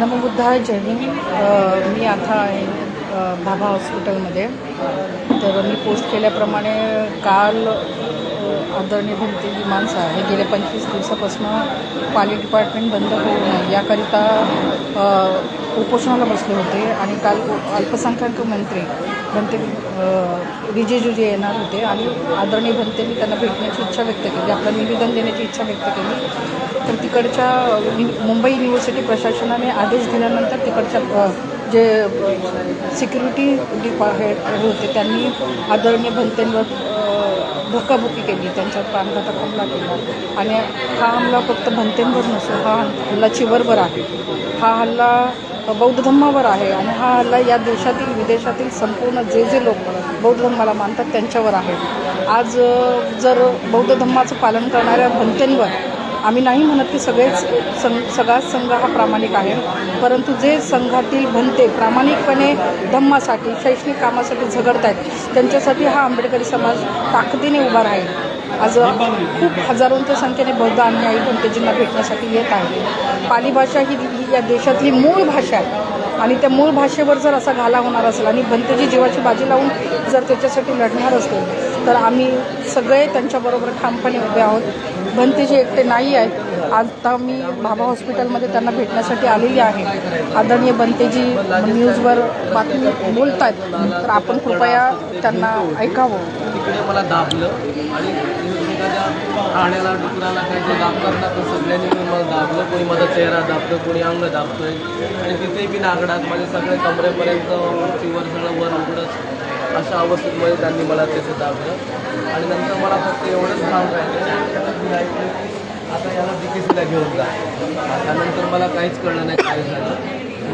नमबुद्धाय जय हिंद मी आता आहे भाभा हॉस्पिटलमध्ये. तर मी पोस्ट केल्याप्रमाणे काल आदरणीय भिंती माणसं आहे गेल्या पंचवीस दिवसापासून पाली डिपार्टमेंट बंद होऊ नये याकरिता उपोषणाला बसले होते. आणि काल अल्पसंख्याक मंत्री भंते अ, जे येणार होते. आणि आदरणीय भंतेंनी त्यांना भेटण्याची इच्छा व्यक्त केली आपलं निवेदन देण्याची इच्छा व्यक्त केली. तर तिकडच्या मुंबई युनिव्हर्सिटी प्रशासनाने आदेश दिल्यानंतर तिकडच्या जे सिक्युरिटी डिपा हे होते त्यांनी आदरणीय भंतेंवर धक्काबुकी केली त्यांच्या प्राणघातक हमला केला. आणि हा हमला फक्त भंतेंवर नसून हा हल्ला चिवरवर आहे. हा हल्ला बौद्ध धम्मावर आहे आणि हा हल्ला या देशातील विदेशातील संपूर्ण जे जे लोक बौद्ध धर्माला मानतात त्यांच्यावर आहे. आज जर बौद्ध धम्माचं पालन करणाऱ्या भंतेंवर आम्ही नाही म्हणत की सगळेच सं सगळाच संघ हा प्रामाणिक आहे. परंतु जे संघातील भंते प्रामाणिकपणे धम्मासाठी शैक्षणिक कामासाठी झगडत आहेत त्यांच्यासाठी हा आंबेडकरी समाज ताकदीने उभा राहील. आज खूप हजारोंच्या संख्येने बौद्ध अनुयायी भंतेजींना भेटण्यासाठी येत आहे पाली भाषा ही ही या देशातली मूळ भाषा आहे. आणि त्या मूळ भाषेवर जर असा घाला होणार असेल आणि भंतेजी जीवाची बाजी लावून जर त्याच्यासाठी लढणार असतील तर आम्ही सगळे त्यांच्याबरोबर ठामपणे उभे आहोत. भंतेजी एकटे नाही आहेत. आता मी भाभा हॉस्पिटलमध्ये त्यांना भेटण्यासाठी आलेली आहे. आदरणीय बनतेजी न्यूजवर बातमी बोलत आहेत तर आपण कृपया त्यांना ऐकावं. तिकडे मला दाबलं आणि एकमेकाच्या डुकराला काही जे दाबतात ना तर सगळ्यांनी मला दाबलं. कोणी माझा चेहरा दाबतं कोणी अंग दाबतोय. आणि तिथे बी नागडात माझे सगळे कमरेपर्यंत चिवर सगळं वर उघडच. अशा अवस्थेमध्ये त्यांनी मला तिथे दाखवलं. आणि नंतर मला फक्त एवढंच काम राहिलं आता याला डी के सीला घेऊन जा. त्यानंतर मला काहीच कळलं नाही काय झालं.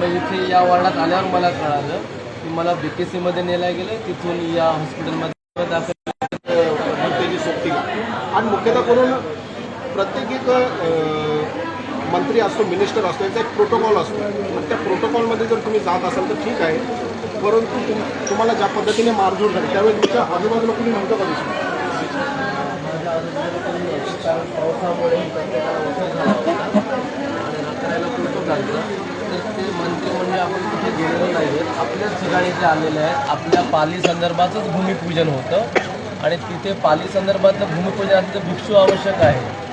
मग इथे या वॉर्डात आल्यावर मला कळालं की मला बी के सीमध्ये नेलं गेलं. तिथून या हॉस्पिटलमध्ये दाखल त्याची सोबती. आणि मुख्यतः करून प्रत्येक एक मंत्री असतो मिनिस्टर असतो याचा एक प्रोटोकॉल असतो. त्या प्रोटोकॉलमध्ये जर तुम्ही जात असाल तर ठीक आहे. परंतु तुम तुम्हाला ज्या पद्धतीने मारझोड झाली त्यावेळी तुमच्या आजूबाजूला कुणी नव्हतं का दिसलं? पावसामुळे करायला कुठं लागलं तर ते मंत्री म्हणजे आपण कुठे गेलेलो नाही आहेत आपल्याच ठिकाणी जे आलेले आहेत आपल्या पाली संदर्भातच भूमिपूजन होतं. आणि तिथे पाली संदर्भातलं भूमिपूजन असेल तर भिक्षू आवश्यक आहे.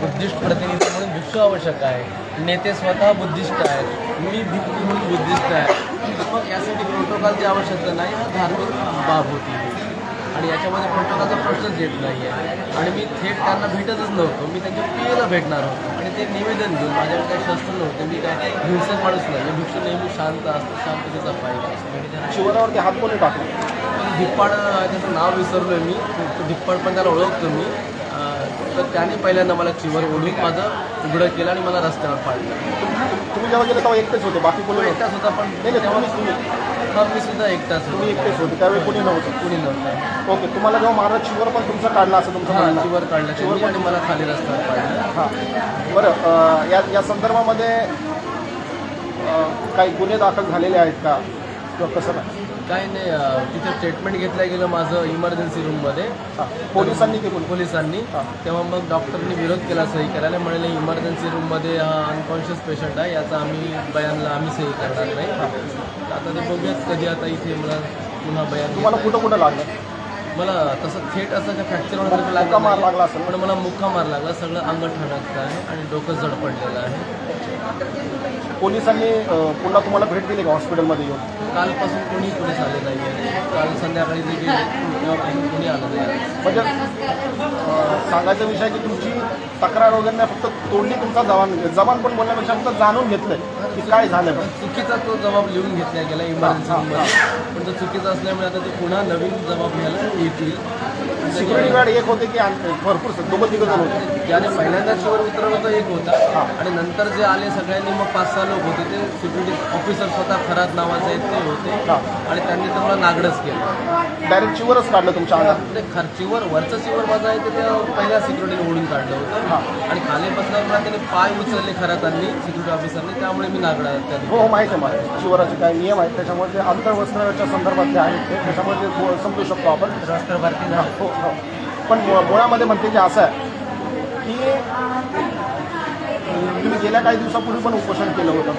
बुद्धिस्ट प्रतिनिधी म्हणून भिक्षू आवश्यक आहे. नेते स्वतः बुद्धिस्ट आहेत. मी भिक्खू म्हणून बुद्धिस्ट आहे. मग यासाठी प्रोटोकॉलची आवश्यकता नाही हा धार्मिक बाब होती. आणि याच्यामध्ये प्रोटोकॉलचा प्रश्नच येत नाही आहे आणि मी थेट त्यांना भेटतच नव्हतो. मी त्यांच्या पी एला भेटणार होतो. आणि ते निवेदन घेऊन माझ्याकडे काही शस्त्र नव्हते. मी काय हिंसक माणूस नाही. मी भिक्षू नेहमी शांत असतो शांततेचा पाहिजे शिवारावरती हात कोणी टाकले? धिप्पाड त्याचं नाव विसरलो आहे मी. धिप्पाड पण त्याला ओळखतो मी. तर त्याने पहिल्यांदा मला चिवर ओढून माझं उघडं केलं आणि मला रस्त्यावर पाडलं. तुम्ही जेव्हा गेले तेव्हा एकटेच होते बाकी कोणी नव्हतं? एकटाच होता पण नाही तेव्हा हा मी सुद्धा एकटाच तुम्ही होतो एकटेच होते त्यावेळी कोणी नव्हतं? कुणी नव्हता. ओके तुम्हाला जेव्हा मारलं शिवर पण तुमचं काढलं असं तुमचं हा. चिवर काढलं त्यांनी आणि मला खाली रस्त्यावर पाडलं. हां. बरं या या संदर्भामध्ये काही गुन्हे दाखल झालेले आहेत का? किंवा कसं काही नाही तिथे ट्रीटमेंट घेतलं गेलं माझं इमर्जन्सी रूममध्ये पोलिसांनी बोलले पोलिसांनी. तेव्हा मग डॉक्टरनी विरोध केला सही करायला. म्हणाले इमर्जन्सी रूममध्ये हा अनकॉन्शियस पेशंट आहे. याचा आम्ही बयानला आम्ही सही करणार नाही. आता ते बघूयात कधी आता इथे मला पुन्हा बयान तुम्हाला कुठं कुठं लागलं? मला तसं थेट असं काय फ्रॅक्चर वगैरे लागला मार. लागला असेल. ना? पण मला मुक्का मार लागला. सगळं अंग ठणकतं आहे आणि डोकं जड पडलेलं आहे. पोलिसांनी पुन्हा तुम्हाला भेट दिली का हॉस्पिटलमध्ये येऊन? कालपासून कोणी पोलीस आले नाही आहे. काल संध्याकाळी गेले तेव्हापासून कोणी आलं नाही. म्हणजे अं, सांगायचा विषय की तुमची तक्रार वगैरे नाही फक्त तोडली तुमचा जबान जबान पण बोलण्यापेक्षा फक्त जाणून घेतलंय की काय झालं पण चुकीचा तो जबाब लिहून घेतला गेला इमर्जन्सी पण तो चुकीचा असल्यामुळे आता ते पुन्हा नवीन जबाब घ्यायला येतील. सिक्युरिटी गार्ड एक होते की भरपूर दोघं तिघं जण होते. ज्याने पहिल्यांदा चिवर उतरवलं तो एक होता. आणि नंतर जे आले सगळ्यांनी मग पाच सहा लोक होते ते सिक्युरिटी ऑफिसर स्वतः खरात नावाचे आहेत ते होते. हा. आणि त्यांनी तर मला नागडच केलं. डायरेक्ट चिवरच काढलं तुमच्या अंगात? ते खर्चीवर वरचं चिवर माझं आहे ते त्या पहिल्या सिक्युरिटीने ओढून काढलं हा. होतं आणि खाली बसल्यावर मला त्याने पाय उचलले खरातांनी सिक्युरिटी ऑफिसरने त्यामुळे मी नागडा त्यांनी हो हो माहीत आहे मला शिवराचे काय नियम आहेत त्याच्यामुळे ते आंतरवस्त्राच्या संदर्भातले आहेत ते. त्याच्यामुळे ते बो- समजू शकतो आपण. राष्ट्रभारती हो हो. पण मुळामध्ये म्हणते की असं आहे की तुम्ही गेल्या काही दिवसापूर्वी पण उपोषण केलं होतं.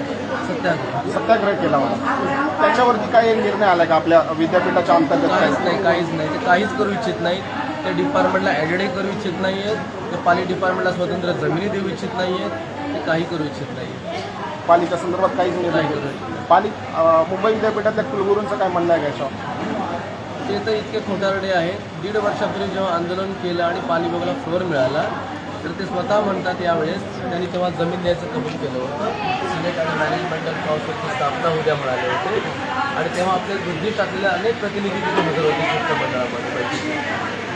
सत्याग्रह. सत्याग्रह केला होता. त्याच्यावरती काय निर्णय आला का आपल्या विद्यापीठाच्या अंतर्गत काहीच नाही काहीच नाही. ते काहीच करू इच्छित नाहीत ते डिपार्टमेंटला ॲडेडही करू इच्छित नाही आहेत ते पाली डिपार्टमेंटला स्वतंत्र जमिनी देऊ इच्छित नाही आहेत ते काही करू इच्छित नाही पालीच्या संदर्भात काहीच निर्णय नाही. घेतला. करू पाली अं, मुंबई विद्यापीठातल्या कुलगुरूंचं काय म्हणणं आहे का याच्यावर? ते तर इतके खोटारडे आहेत. दीड वर्षापूर्वी जेव्हा आंदोलन केलं आणि पाणी विभागाला फ्लोअर मिळाला तर ते स्वतः म्हणतात यावेळेस त्यांनी तेव्हा जमीन द्यायचं कबूल केलं होतं. सिनेट आणि मॅनेजमेंटल काउन्सिलची स्थापना उद्या म्हणाले होते. आणि तेव्हा आपले बुद्धिस्ट टाकलेल्या अनेक प्रतिनिधी तिथे हजर होते शिष्टमंडळामध्ये.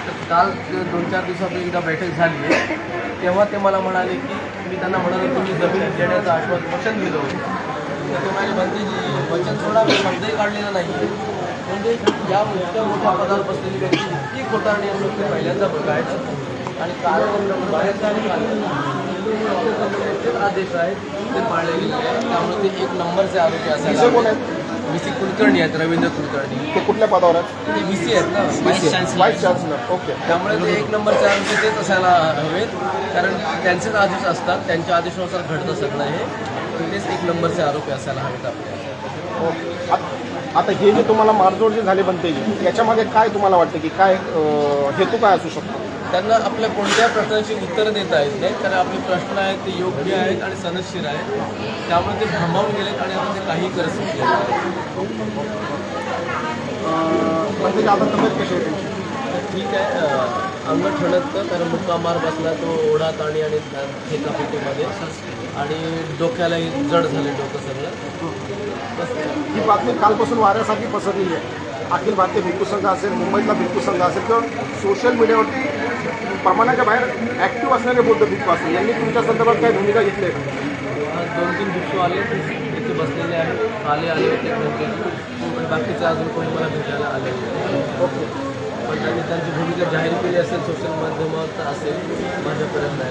तर काल दोन चार दिवसापूर्वी एकदा बैठक झाली आहे तेव्हा ते मला म्हणाले की मी त्यांना म्हणालो तुम्ही जमीन देण्याचं आश्वासन वचन दिलं होतं. तर ते माझे म्हणते वचन सोडा मी शब्दही काढलेला नाही म्हणजे या इतक्या मोठ्या पदावर बसलेली व्यक्ती इतकी असं ते पहिल्यांदा बघायचं. आणि काल बाहेरचा आणि काल आदेश आहेत ते पाळले गेले आहेत. त्यामुळे ते एक नंबरचे आरोपी आहेत? व्ही सी कुलकर्णी आहेत रवींद्र कुलकर्णी. ते कुठल्या पदावर आहेत? ते व्ही सी आहेत ना vice chancellor vice chancellor okay त्यामुळे ते एक नंबरचे आरोपी तेच असायला हवेत. कारण त्यांचेच आदेश असतात त्यांच्या आदेशानुसार घडतं सगळं हे. तेच एक नंबरचे आरोपी असायला हवेत आपल्या ओके आत- हे जे तुम्हाला मारजोड जे झाले बनते याच्यामध्ये काय तुम्हाला वाटतं की काय हेतू काय असू शकतो? त्यांना आपल्या कोणत्या प्रश्नाची उत्तरं देता येत नाहीत कारण आपले प्रश्न आहेत ते योग्य आहेत आणि सनदशीर आहेत. त्यामुळे ते भांबावून गेलेत आणि आता ते काही करत सुटले म्हणजे आता तब्येत कशी आहे ठीक आहे. अंग ठणकतं कारण मुक्कामार बसला तो ओढा ताणी आणि फेकाफेकीमध्ये आणि डोक्यालाही जड झाले डोकं सगळं. ही बातमी कालपासून वाऱ्यासारखी पसरलेली आहे. अखिल भारतीय भिक्खू संघ असेल मुंबईतला भिक्खू संघ असेल किंवा सोशल मीडियावरती प्रमाणाच्या बाहेर ॲक्टिव्ह असणारे बौद्ध भिक्खू असेल यांनी तुमच्या संदर्भात काय भूमिका घेतली आहे? दोन तीन भिक्षू आले. इथे बसलेले आहेत. आले आले. होते बाकीचे अजून कोणी मला भेटायला आले. ओके. त्यांनी त्यांची भूमिका जाहीर केली असेल सोशल माध्यमात असेल माझ्यापर्यंत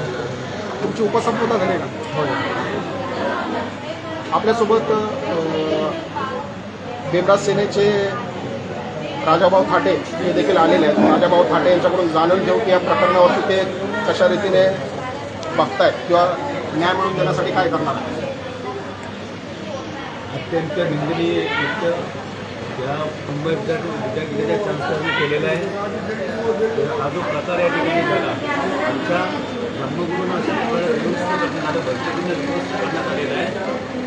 तुमची उपसंपदा झाली का होय आपल्यासोबत देवराज सेनेचे राजाभाऊ थाटे हे देखील आलेले आहेत. राजाभाऊ थाटे यांच्याकडून जाणून घेऊ की या प्रकरणावरती ते कशा रीतीने बघतायत किंवा न्याय मिळवून देण्यासाठी काय करणार आहेत. अत्यंत निंदनीय या मुंबई विद्यापीठाच्या चान्सलरने केलेला आहे. हा जो प्रकार या ठिकाणी झाला आमच्या धर्मगुरूंना माझ्या भक्तीने करण्यात आलेला आहे.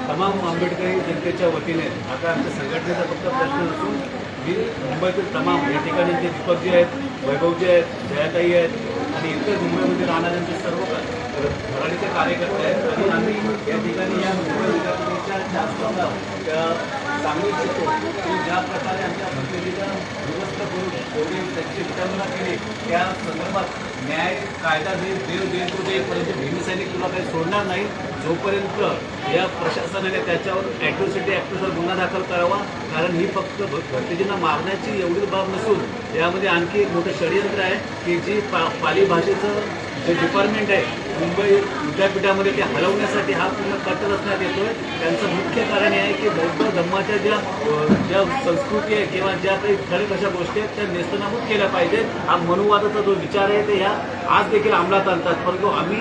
तमाम आंबेडकरी जनतेच्या वतीने आता आमच्या संघटनेचा फक्त प्रश्न नसून मी मुंबईतील तमाम या ठिकाणी जे दीपकजी आहेत वैभवजी आहेत जयाताई आहेत आणि इतर मुंबईमध्ये राहणाऱ्यांचे सर्व घराणीचे कार्यकर्ते आहेत. आणि आम्ही या ठिकाणी या मुंबई विद्यापीठाच्या त्या सांगू इच्छितो की ज्या प्रकारे आमच्या भक्तीला दुरुस्त करून कोणी त्याची विचारणा केली त्या संदर्भात न्याय कायदा दे देव दे तो परंतु भीमसैनिक तुला काही सोडणार नाही जोपर्यंत या प्रशासनाने त्याच्यावर ॲट्रोसिटी ॲक्टनुसार गुन्हा दाखल करावा कारण ही फक्त भरतीजींना मारण्याची एवढीच बाब नसून यामध्ये आणखी एक मोठं षडयंत्र आहे की जी पा पाली भाषेचं जे डिपार्टमेंट आहे मुंबई विद्यापीठामध्ये ते हलवण्यासाठी हा पूर्ण कट रचण्यात आहे त्यांचं मुख्य कारण हे आहे की बौद्ध धर्माच्या ज्या ज्या संस्कृती आहे किंवा ज्या काही ठळक अशा गोष्टी आहेत त्या नेस्तनाबूत केल्या पाहिजेत. हा मनुवादाचा जो विचार आहे ते ह्या आज देखील अंमलात आणतात. परंतु आम्ही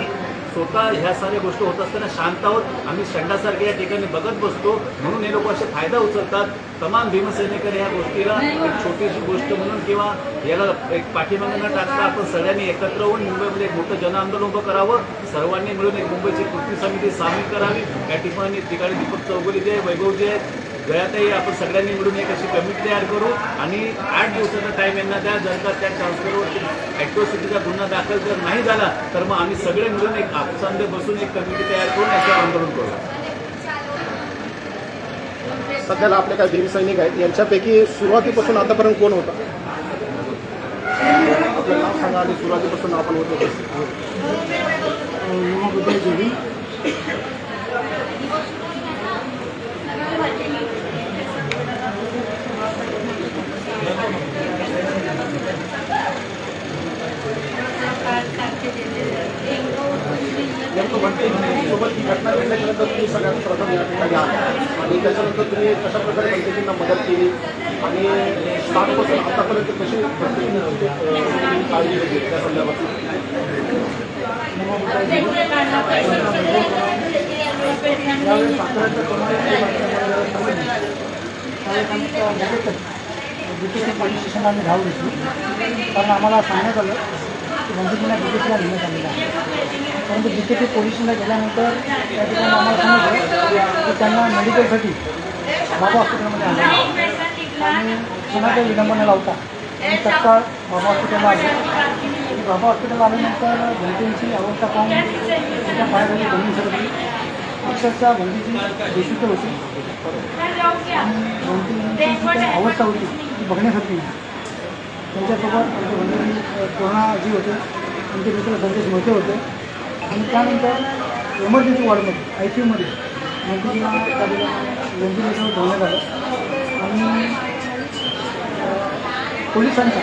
स्वतः ह्या साऱ्या गोष्टी होत असताना शांत आहोत आम्ही षंडासारखे या ठिकाणी बघत बसतो. म्हणून हे लोक असे फायदा उचलतात. तमाम भीमसैनिकर ह्या गोष्टीला एक छोटीशी गोष्ट म्हणून किंवा याला एक पाठीमागे न टाकता आपण सगळ्यांनी एकत्र होऊन मुंबईमध्ये एक मोठं जनआंदोलन उभं करावं. सर्वांनी मिळून एक मुंबईची कृती समिती सामील करावी. या ठिकाणी ठिकाणी दीपक चौगुले जे आहे वैभव जे आहेत गळ्यातही आपण सगळ्यांनी मिळून एक अशी कमिटी तयार करू आणि आठ दिवसाचा टाईम यांना द्या. जर का त्या ट्रान्सफरवरती ॲट्रोसिटीचा गुन्हा दाखल जर नाही झाला तर मग आम्ही सगळे मिळून एक आपसांमध्ये बसून एक कमिटी तयार करून याच्यावर आंदोलन करू. सध्याला आपले काही भीमसैनिक आहेत. यांच्यापैकी सुरुवातीपासून आतापर्यंत कोण होता? आपलं नाव सांगा आणि सुरुवातीपासून आपण होतो. तो म्हणते सोबत ही घटना घडल्यानंतर तुम्ही सगळ्यात प्रथम या ठिकाणी आला आणि त्याच्यानंतर तुम्ही कशा प्रकारे भंतेजींना मदत केली आणि स्टार्टपासून आतापर्यंत कशी पद्धतीने काळजी घेतली त्या संदर्भात पोलीस स्टेशनला आम्ही धाव घेतली कारण आम्हाला सांगण्यात आलं की बंधुकीला बी आलेला आहे परंतु बी टी सी गेल्यानंतर त्या ठिकाणी आम्हाला समजलं की त्यांना मेडिकलसाठी बाबा हॉस्पिटलमध्ये आणलं आणि कोणाचा विलंब न लावता आणि तत्काळ बाबा हॉस्पिटलला आले. बाबा हॉस्पिटलला आल्यानंतर घंटेची अवस्था पाहून त्याच्या पायाखाली जमीन सरकली अक्षरशः घंटेची बेशुद्ध होती. आणि घंटेची अवस्था होती. ती बघण्यासाठी त्यांच्यासोबत आमचे बंधू कोरोनाजी होते त्यांचे मित्र संदेश मोठे होते. आणि त्यानंतर एमर्जन्सी वॉर्डमध्ये आय सी यूमध्ये मंत्रीला त्या व्हेंटिलेटरवर ठेवण्यात आलं. आणि पोलिसांचा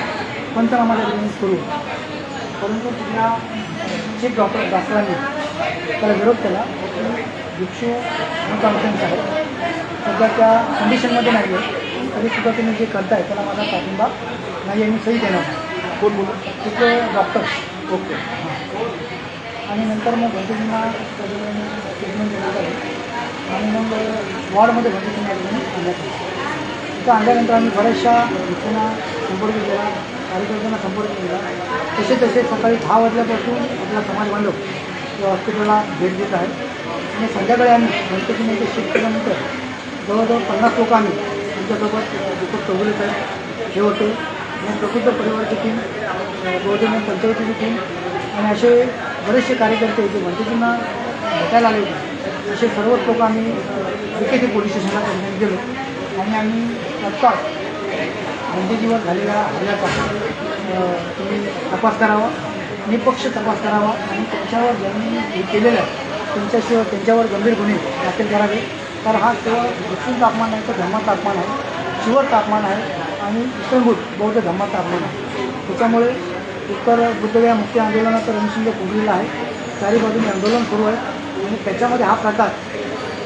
पंचनामा त्या ठिकाणी सुरू परंतु तिथल्या चीफ डॉक्टर डॉक्टरांनी त्याला विरोध केला. भिक्षू कॉन्फरन्स आहे. सध्या त्या कंडिशनमध्ये नाही आहे तरीसुद्धा तुम्ही जे करताय त्याला माझा पाठिंबा नाही मी सही देणार. कोण बोलू तिथले डॉक्टर ओके. आणि नंतर मग ठिकाणी ट्रीटमेंट देण्यात आली आणि मग वॉर्डमध्ये ठिकाणी आणण्यात तिथं आणल्यानंतर आम्ही बऱ्याचशा व्यक्तींना संपर्क केला कार्यकर्त्यांना संपर्क केला. तसे तसे सकाळी दहा वाजल्यापासून आपला समाज बांधव या हॉस्पिटलला भेट देत आहे. आणि संध्याकाळी आम्ही गणपतीमध्ये शिफ्ट केल्यानंतर जवळजवळ पन्नास लोक आम्ही आमच्यासोबत दीपक चौगुले साहेब हे होते. प्रकृत परिवारची टीम गोवर्धन पंचायतीची टीम आणि असे बरेचसे कार्यकर्ते जे गणपतींना भेटायला आले होते. असे सर्वच लोक आम्ही विकेटी पोलीस स्टेशनला त्या गेलो आणि आम्ही तत्काळ गंदगीवर झालेल्या हल्ल्याचा तुम्ही तपास करावा निपक्ष तपास करावा आणि त्यांच्यावर ज्यांनी हे केलेलं आहे त्यांच्याशिवाय त्यांच्यावर गंभीर गुन्हे दाखल करावे. तर हा केवळ मुस्लिम तापमान नाही तर धर्म तापमान आहे शिवर तापमान आहे. आणि इस्टर्नभूत बौद्ध धर्मात तापमान आहे त्याच्यामुळे उत्तर बुद्धगया मुख्य आंदोलनाचा रणशिंग फुगलेलं आहे. चारी बाजूने आंदोलन सुरू आहे. आणि त्याच्यामध्ये हा प्रकार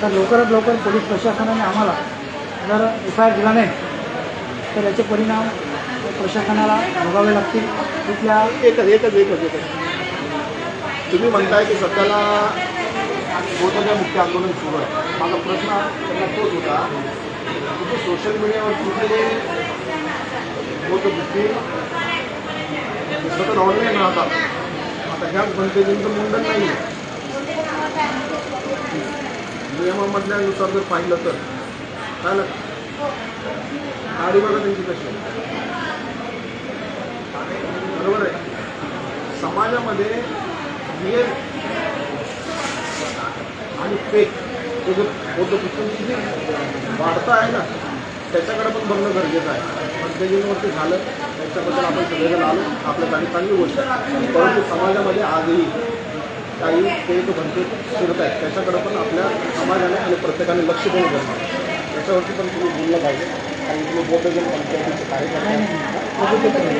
तर लवकरात लवकर पोलीस प्रशासनाने आम्हाला जर एफ आय आर दिला नाही तर याचे परिणाम प्रशासनाला भोगावे लागतील. तिथल्या एकच एकच एकच एकच. तुम्ही म्हणताय की सध्याला बोधच्या मुख्य आंदोलन सुरू आहे. माझा प्रश्न त्यांना तोच होता. तुम्ही सोशल मीडियावर कुठे बौद्ध बुद्धी तर ऑनलाईन राहतात आता. ह्या बनतेजींचं मुंडन नाही आहे नियमामधल्यानुसार जर पाहिलं तर. काय ना गाडी बघा त्यांची कशी बरोबर आहे. समाजामध्ये रिअल आणि फेक हे जे फोटो पुस्तकांची जी वाढता आहे ना त्याच्याकडे पण बघणं गरजेचं आहे. पण झालं. त्याच्याबद्दल आपण सगळेजण आलो. आपल्यासाठी चांगली गोष्ट परंतु समाजामध्ये आजही काही फेक भंते फिरत आहेत. त्याच्याकडे पण आपल्या समाजाने आणि प्रत्येकाने लक्ष देणं गरजेचं त्याच्यावरती पण तुम्ही बोललं पाहिजे. आणि तुम्ही बोधजन पंचायतीचे कार्यकर्ते.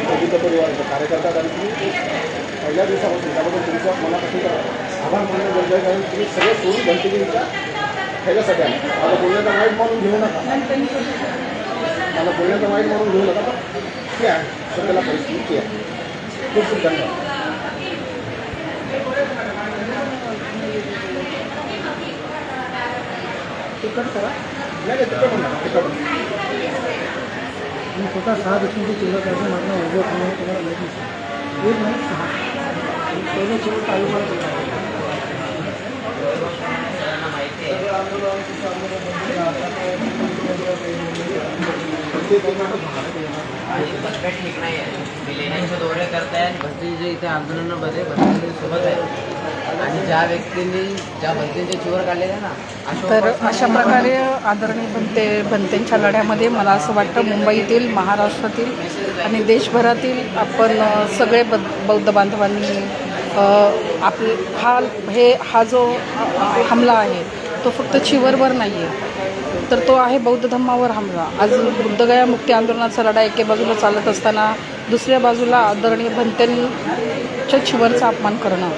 बौद्ध परिवाराचे कार्यकर्ता आणि तुम्ही पहिल्या दिवसापासून त्याबद्दल तुमच्या मनापासून आभार मानणं गरजेचं आहे. कारण तुम्ही सगळे सोडून घंटेगिरीच्या ह्याच्यासाठी आलं. आता बोलण्याचा वाईट म्हणून घेऊ नका. मला बोलण्याचा वाईट म्हणून घेऊ नका ठीक आहे. सध्याला परिस्थिती आहे. खूप खूप धन्यवाद. तिकट करा. नाही स्वतः सहा चिल्लर करायचं मागणं उभं तुम्हाला तुम्हाला माहिती आहे. एक नाही सहा. पहिलं शेवट तालुका ते तुम्हाला ठीक नाही आहे लेण्यांचे दौरे आणि इथे आंदोलनामध्ये सोबत आहे आणि ज्या व्यक्तींनी ज्या भस्तींचे चिवर काढलेले ना तर अशा प्रकारे आदरणीय बनते बनतेंच्या लढ्यामध्ये मला असं वाटतं मुंबईतील महाराष्ट्रातील आणि देशभरातील आपण सगळे ब बौद्ध बांधवांनी आप आपले हा हे हा जो हमला आहे तो फक्त चिवरवर नाही आहे तर तो आहे बौद्ध धम्मावर हमला. आज बुद्धगया मुक्ती आंदोलनाचा लढा एके बाजूला चालत असताना दुसऱ्या बाजूला आदरणीय भंतेंच्या चिवरचा अपमान करणं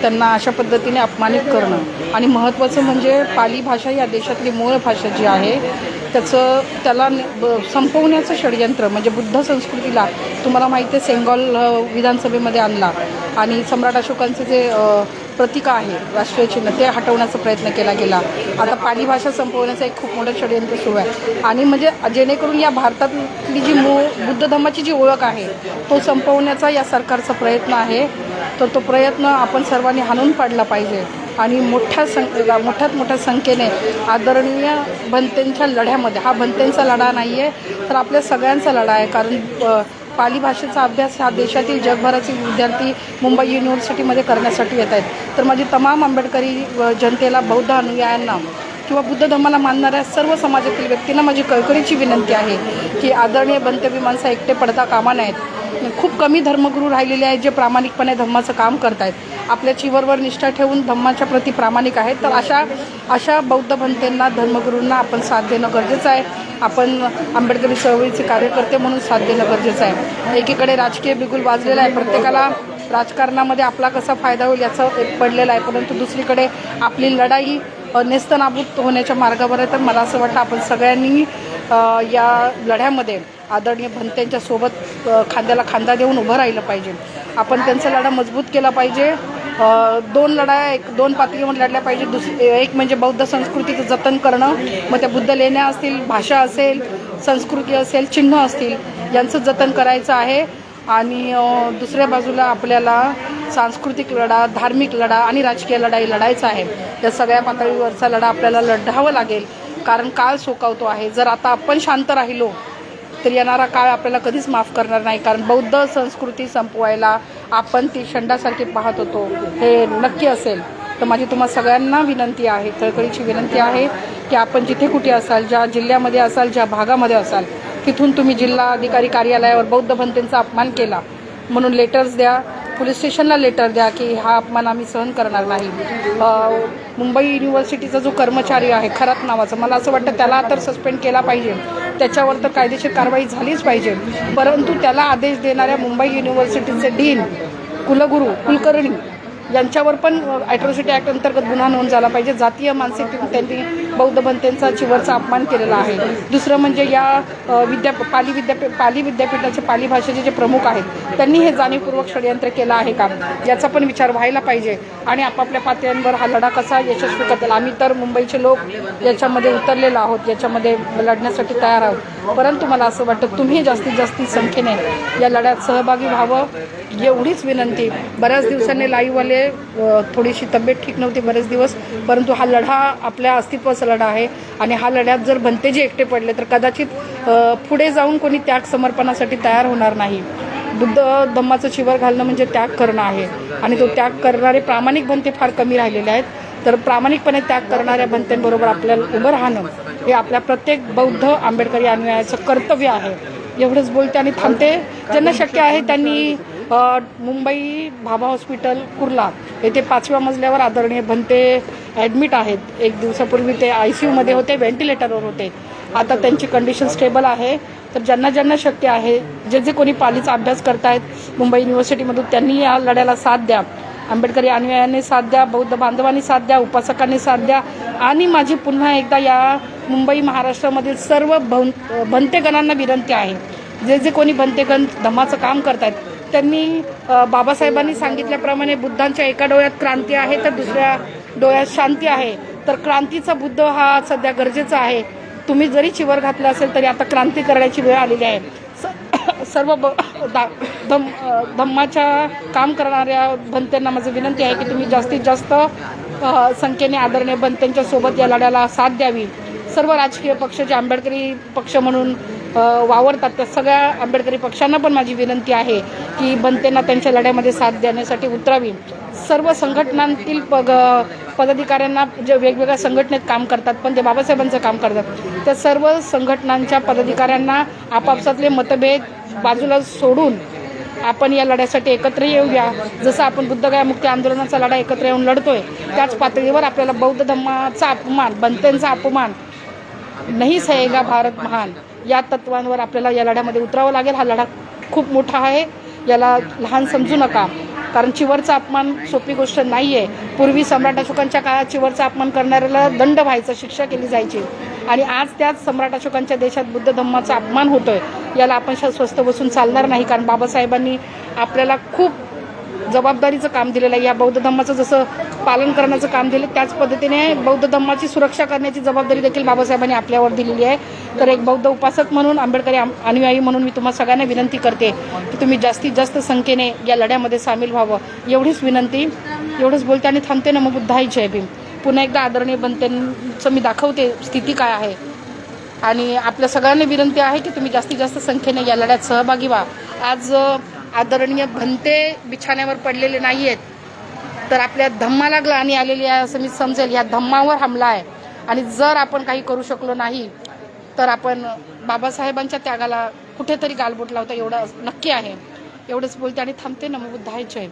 त्यांना अशा पद्धतीने अपमानित करणं आणि महत्त्वाचं म्हणजे पाली भाषा या देशातली मूळ भाषा जी आहे त्याचं त्याला ब- संपवण्याचं षडयंत्र म्हणजे बुद्ध संस्कृतीला तुम्हाला माहिती आहे सेंगॉल विधानसभेमध्ये आणला आणि सम्राट अशोकांचे जे प्रतीक आहे राष्ट्रीय चिन्ह. ते हटवण्याचा प्रयत्न केला गेला. आता पाली भाषा संपवण्याचं एक खूप मोठं षडयंत्र सुरू आहे. आणि म्हणजे जेणेकरून या भारतातली जी मूळ बुद्ध धर्माची जी ओळख आहे तो संपवण्याचा या सरकारचा प्रयत्न आहे. तर तो प्रयत्न आपण सर्वांनी हाणून पाडला पाहिजे. आणि मोठ्या सं मोठ्यात मोठ्या संख्येने आदरणीय भंतेंच्या लढ्यामध्ये हा भंतेंचा लढा नाही आहे तर आपल्या सगळ्यांचा लढा आहे. कारण पाली भाषेचा अभ्यास हा देशातील जगभरातील विद्यार्थी मुंबई युनिव्हर्सिटीमध्ये करण्यासाठी येत आहेत. तर माझी तमाम आंबेडकरी जनतेला बौद्ध अनुयायांना किंवा बुद्ध धर्माला मानणाऱ्या सर्व समाजातील व्यक्तींना माझी कळकळीची विनंती आहे की आदरणीय बंत माणसं एकटे पडता कामा नाहीत खूप कमी धर्मगुरू राहिलेले आहेत जे प्रामाणिकपणे धर्माचं काम करत आहेत आपल्या चिवरवर निष्ठा ठेवून धम्माच्या प्रती प्रामाणिक आहेत. तर अशा अशा बौद्ध भंतेंना धर्मगुरूंना आपण साथ देणं गरजेचं आहे. आपण आंबेडकरी चळवळीचे कार्यकर्ते म्हणून साथ देणं गरजेचं आहे. एकीकडे राजकीय बिगुल वाजलेला आहे. प्रत्येकाला राजकारणामध्ये आपला कसा फायदा होईल याचं एक पडलेलं आहे. परंतु दुसरीकडे आपली लढाई नेस्तनाबूत होण्याच्या मार्गावर आहे. तर मला असं वाटतं आपण सगळ्यांनी या लढ्यामध्ये आदरणीय भंत्यांच्या सोबत खांद्याला खांदा देऊन उभं राहिलं पाहिजे. आपण त्यांचा लढा मजबूत केला पाहिजे. दोन लढाया एक दोन पातळीवर लढल्या पाहिजे दुस एक म्हणजे बौद्ध संस्कृतीचं जतन करणं. मग त्या बुद्ध लेण्या असतील भाषा असेल संस्कृती असेल चिन्ह असतील यांचं जतन करायचं आहे. आणि दुसऱ्या बाजूला आपल्याला सांस्कृतिक लढा धार्मिक लढा आणि राजकीय लढाई लढायचा आहे. या सगळ्या पातळीवरचा लढा आपल्याला लढावं लागेल. कारण काळ सोकावतो आहे. जर आता आपण शांत राहिलो तर येणारा काळ आपल्याला कधीच माफ करणार नाही. कारण बौद्ध संस्कृती संपवायला आपण ती शंडासारखी पाहत होतो. हे नक्की असेल. तर माझी तुम्हाला सगळ्यांना विनंती आहे कळकळीची विनंती आहे की आपण जिथे कुठे असाल ज्या जिल्ह्यामध्ये असाल ज्या भागामध्ये असाल तिथून तुम्ही जिल्हा अधिकारी कार्यालयावर बौद्ध भंतेंचा अपमान केला. म्हणून लेटर्स द्या. पोलीस स्टेशनला लेटर द्या की हा अपमान आम्ही सहन करणार नाही. मुंबई युनिव्हर्सिटीचा जो कर्मचारी आहे खरात नावाचा मला असं वाटतं त्याला तर सस्पेंड केला पाहिजे. त्याच्यावर तर कायदेशीर कारवाई झालीच पाहिजे. परंतु त्याला आदेश देणाऱ्या मुंबई युनिव्हर्सिटीचे डीन कुलगुरू कुलकर्णी यांच्यावर पण ॲट्रॉसिटी ॲक्ट अंतर्गत गुन्हा नोंद झाला पाहिजे. जातीय मानसिकतेतून त्यांनी बौद्ध बनतेंचा चिवरचा अपमान केलेला आहे. दुसरं म्हणजे या विद्या पाली विद्यापीठ पाली विद्यापीठाचे पाली भाषेचे जे प्रमुख आहेत त्यांनी हे जाणीवपूर्वक षडयंत्र केलं आहे का? याचा पण विचार व्हायला पाहिजे. आणि आपापल्या पातळ्यांवर हा लढा कसा यशस्वी करता येईल आम्ही तर मुंबईचे लोक याच्यामध्ये उतरलेलो आहोत याच्यामध्ये लढण्यासाठी तयार आहोत. परंतु मला असं वाटतं तुम्ही जास्तीत जास्त संख्येने या लढ्यात सहभागी व्हावं. एवढीच विनंती. बऱ्याच दिवसांनी लाईव्हवाले थोडीशी तब्येत ठीक नव्हती बरेच दिवस परंतु हा लढा आपल्या अस्तित्वाचा लढा आहे. आणि हा लढ्यात जर भंतेजी एकटे पडले तर कदाचित पुढे जाऊन कोणी त्याग समर्पणासाठी तयार होणार नाही. बुद्ध धम्माचं शिवर घालणं म्हणजे त्याग करणं आहे. आणि तो त्याग करणारे प्रामाणिक भंते फार कमी राहिलेले आहेत. तर प्रामाणिकपणे त्याग करणाऱ्या भंत्यांबरोबर आपल्याला उभं राहणं हे आपल्या प्रत्येक बौद्ध आंबेडकरी अनुयायाचं कर्तव्य आहे. एवढंच बोलते आणि थांबते. ज्यांना शक्य आहे त्यांनी मुंबई भाभा हॉस्पिटल कुर्ला येथे पाचव्या मजल्यावर आदरणीय भंते ॲडमिट आहेत. एक दिवसापूर्वी ते आय सी यूमध्ये होते व्हेंटिलेटरवर होते. आता त्यांची कंडिशन स्टेबल आहे. तर ज्यांना ज्यांना शक्य आहे जे जे कोणी पालीचा अभ्यास करतायत मुंबई युनिव्हर्सिटीमधून त्यांनी या लढ्याला साथ द्या. आंबेडकरी अनुयायांनी साथ द्या बौद्ध बांधवांनी साथ द्या उपासकांनी साथ द्या. आणि माझी पुन्हा एकदा या मुंबई महाराष्ट्रामधील सर्व भं भंतेगणांना विनंती आहे. जे जे कोणी भंतेगण धम्माचं काम करतायत त्यांनी बाबासाहेबांनी सांगितल्याप्रमाणे बुद्धांच्या एका डोळ्यात क्रांती आहे तर दुसऱ्या डोळ्यात शांती आहे. तर क्रांतीचा बुद्ध हा सध्या गरजेचा आहे. तुम्ही जरी चिवर घातला असेल तरी आता क्रांती करण्याची वेळ आलेली आहे. स- सर्व ब दा धम धम्माच्या काम करणाऱ्या भंत्यांना माझी विनंती आहे की तुम्ही जास्तीत जास्त संख्येने आदरणीय भंत्यांच्या सोबत या लढ्याला साथ द्यावी. सर्व राजकीय पक्ष जे आंबेडकरी पक्ष म्हणून वावरतात. त्या सगळ्या आंबेडकरी पक्षांना पण माझी विनंती आहे की बनतेंना त्यांच्या लढ्यामध्ये साथ देण्यासाठी उतरावी. सर्व संघटनांतील पग पदाधिकाऱ्यांना जे वेगवेगळ्या संघटनेत काम करतात पण ते बाबासाहेबांचं काम करतात. त्या सर्व संघटनांच्या पदाधिकाऱ्यांना आपापसातले मतभेद बाजूला सोडून आपण या लढ्यासाठी एकत्र येऊया. जसं आपण बुद्धगया मुक्ती आंदोलनाचा लढा एकत्र येऊन लढतोय त्याच पातळीवर आपल्याला बौद्ध धर्माचा अपमान बनतेंचा अपमान नाही सहेगा भारत महान. या तत्वांवर आपल्याला या लढ्यामध्ये उतरावं लागेल. हा लढा खूप मोठा आहे. याला लहान समजू नका. कारण चिवरचा अपमान सोपी गोष्ट नाही आहे पूर्वी सम्राट अशोकांच्या काळात चिवरचा अपमान करणाऱ्याला दंड व्हायचा शिक्षा केली जायची. आणि आज त्याच सम्राट अशोकांच्या देशात बुद्ध धम्माचा अपमान होतोय. याला आपण स्वस्त स्वस्थ बसून चालणार नाही. कारण बाबासाहेबांनी आपल्याला खूप जबाबदारीचं काम दिलेलं आहे. या बौद्ध धम्माचं जसं पालन करण्याचं काम दिलं त्याच पद्धतीने बौद्ध धम्माची सुरक्षा करण्याची जबाबदारी देखील बाबासाहेबांनी आपल्यावर दिलेली आहे. तर एक बौद्ध उपासक म्हणून आंबेडकरी अनुयायी म्हणून मी तुम्हा सगळ्यांना विनंती करते की तुम्ही जास्तीत जास्त संख्येने या लढ्यामध्ये सामील व्हावं. एवढीच विनंती एवढंच बोलते आणि थांबते ना मग बुद्धाई जय भीम. पुन्हा एकदा आदरणीय बनतेंचं मी दाखवते स्थिती काय आहे. आणि आपल्या सगळ्यांना विनंती आहे की तुम्ही जास्तीत जास्त संख्येने या लढ्यात सहभागी व्हा. आज आदरणीय भंते बिछाण्यावर पडलेले नाही आहेत तर आपल्या धम्माला ग्लानी आलेली आहे असं मी समजेल. या धम्मावर हमला आहे. आणि जर आपण काही करू शकलो नाही तर आपण बाबासाहेबांच्या त्यागाला कुठेतरी गालबोट लावता एवढं नक्की आहे. एवढंच बोलते आणि थांबते ना मग जय